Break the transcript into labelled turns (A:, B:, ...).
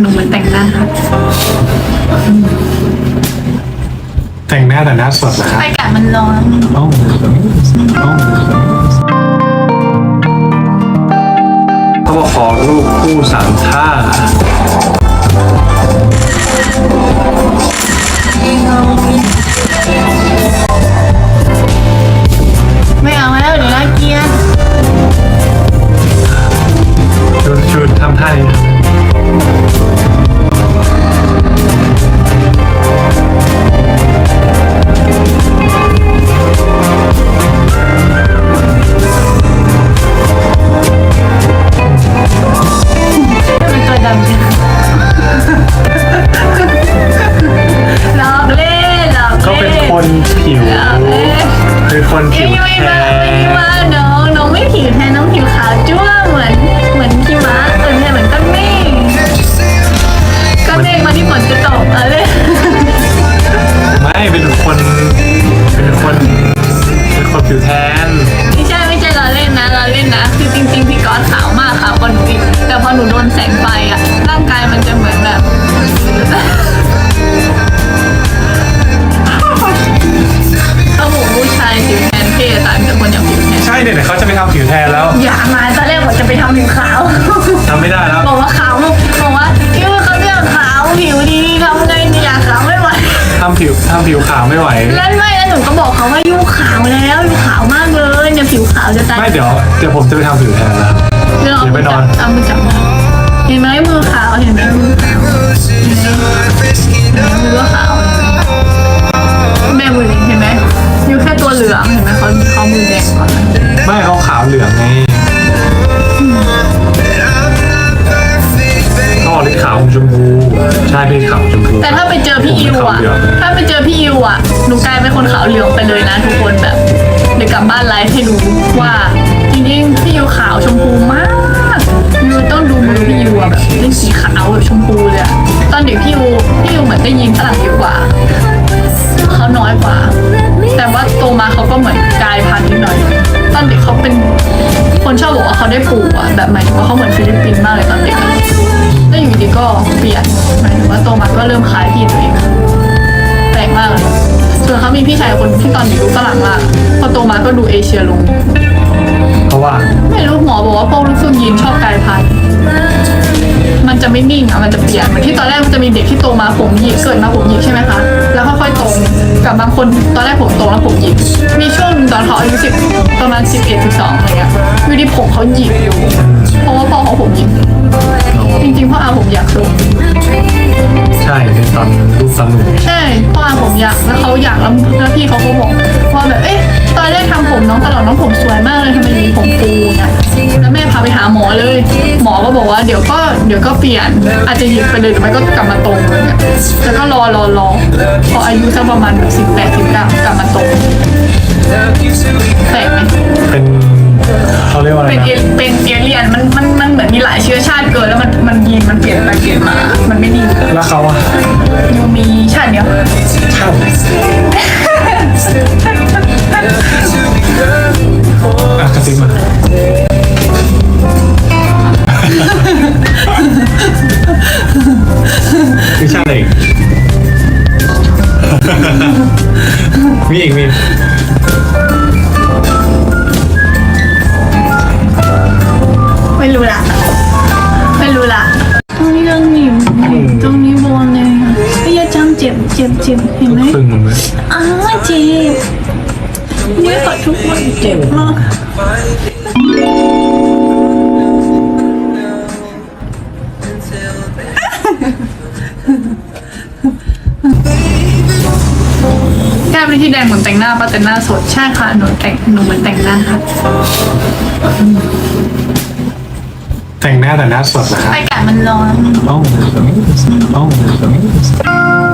A: หนูเหมือนแต่งหน้าครับ
B: แต่งหน้าแต่หน้าสดนะครับ
A: อากาศมันร้อน
B: โอ้โอ้เขาบอกขอรูปคู่สามท่า คนผิ
A: ไม่
B: ว
A: ไม่
B: แท
A: มาไม่
B: น
A: มาน้ ไม่ได้แล้
B: ว
A: บอกว่าขาวบอกว่าพี่ว่าเขาเรียกขาวผิวดีทำไงเนี่ยขาวไม่ไหว
B: ทำผิวทำผิวขาวไม่ไหว
A: แล้วไม่แล้วหนูก็บอกเขาว่ายูขาวแล้วยูขาวมากเลยเนี่ยผิวขาวจะตาย
B: ไม่เดี๋ยวเดี๋ยวผมจะไปทำผิวแทนแล้ว
A: เรื่องเอา
B: เดี๋ยวไป
A: มือนจั
B: อบน
A: เอามือจับนะเห็นไหมมือขาวเห็นไหมมือขาวเห็นไหมมือก็ขาวแม่มือนี่เห็นไหมยูแค่ตัวเหลืองเห็นไหมเขาเขามือแดงก่อน
B: ไม่เขาขาวเหลืองไง ขาออกลิ้นขาวอมชมพูใช่พี่ขาวอมชมพู
A: แต่ถ้าไปเจอพี่อิวอะถ้าไปเจอพี่อิวอะหนูกลายเป็นคนขาวเหลืองไปเลยนะทุกคนแบบเดี๋ยวกลับบ้านไลฟ์ให้ดูว่าจริงๆพี่อิวขาวชมพูมากยูต้องดูมือพี่อิวอะแบบเป็นสีขาวแบบชมพูเลยอะตอนเด็กพี่อิวพี่อิวเหมือนได้ยินฝรั่งเยอะกว่าเขาน้อยกว่า แต่ว่าโตมาเขาก็เหมือนกลายพันธุ์นิดหน่อย ตอนเด็กเขาเป็นคนชอบบอกว่าเขาได้ปลูกอะแบบหมายถึงว่าเขาเหมือนฟิลิปปินส์มากเลยตอนเด็ กอะแล้วอยู่ดีก็เปลี่ยนหมายถึงว่าโตมาก็เริ่มคล้ายพี่ตัวเองแปลกมากเลยส่วนเขามีพี่ชายคนที่ตอนเด็กดูฝรั่งมากพอโตมาก็ดูเอเชียลง
B: เพราะว่า
A: ไม่รู้หมอบอกว่าพวกลูกครึ่งยีนชอบกลายพันธุ์ มันจะไม่นิ่งอะมันจะเปลี่ยนเหมือนที่ตอนแรกมันจะมีเด็กที่โตมาผมหยิกเกิดมาผมหยิกใช่ไหมคะแล้วค่อยๆตรงกับบางคนตอนแรกผมตรงแล้วผมหยิก มีช่วงหนึ่งตอนเขาอายุสิบประมาณสิบเอ็ดสิบสองอะไรเงี้ยอยู่ดีผมเขาหยิกอยู่เพราะว่าพ่อเขาผมหยิกจริงๆพ่ออาผมอยากสูง
B: ใช่ในตอนรูปตอนหนุ่ม
A: ใช่พ่ออาผมอยากแล้วเขาอยากแล้วแล้วพี่เขาก็บอกว่าแบบเอ๊ะตอนแรกทำผมน้องตลอดน้องผมสวยมากเลยทำไมมีผมฟูเนี่ยแล้วแม่พาไปหาหมอเลย หมอก็บอกว่าเดี๋ยวก็เดี๋ยวก็เปลี่ยน อาจจะหยิกไปเลยหรือไม่ก็กลับมาตรงเลยเนี่ยแล้วก็รอรอรอพออายุสักประมาณแบบสิบแปดสิบเก้ากลับมาตรงแปลกไหม
B: เป็นเขาเรียกว่าอะไร
A: เป็น
B: นะ
A: เอเป็นเอเลี่ยนมันมันมันเหมือนมีหลายเชื้อชาติเกิดแล้วมันมันยีนมันเปลี่ยนไปเปลี่ยนมา มันไม่นิ่ง
B: แล้วเขาอะ
A: ยูมีชาติเดียว
B: ใช่อะ มีอีกมี
A: ไม่รู้ละไม่รู้ละตรงนี้เรื่องหนิมตรงนี้บวมเลยไอ้ยาจังเจ็บเจ็บเจ็บเห็นไหม
B: ครึ่งมันไหม
A: อ้าวเจ็บเนี่ยกดทุกวันเจ็บมาก แก้มที่แดงเหมือนแต่งหน้าปะแต่หน้าสดใช่ค่ะหนูแต่งหนูเหมือนแต่งหน้าค่ะ
B: แต่งหน้าแต่หน้าสดนะครับ
A: อากาศมันร้อน
B: โอ้โอ้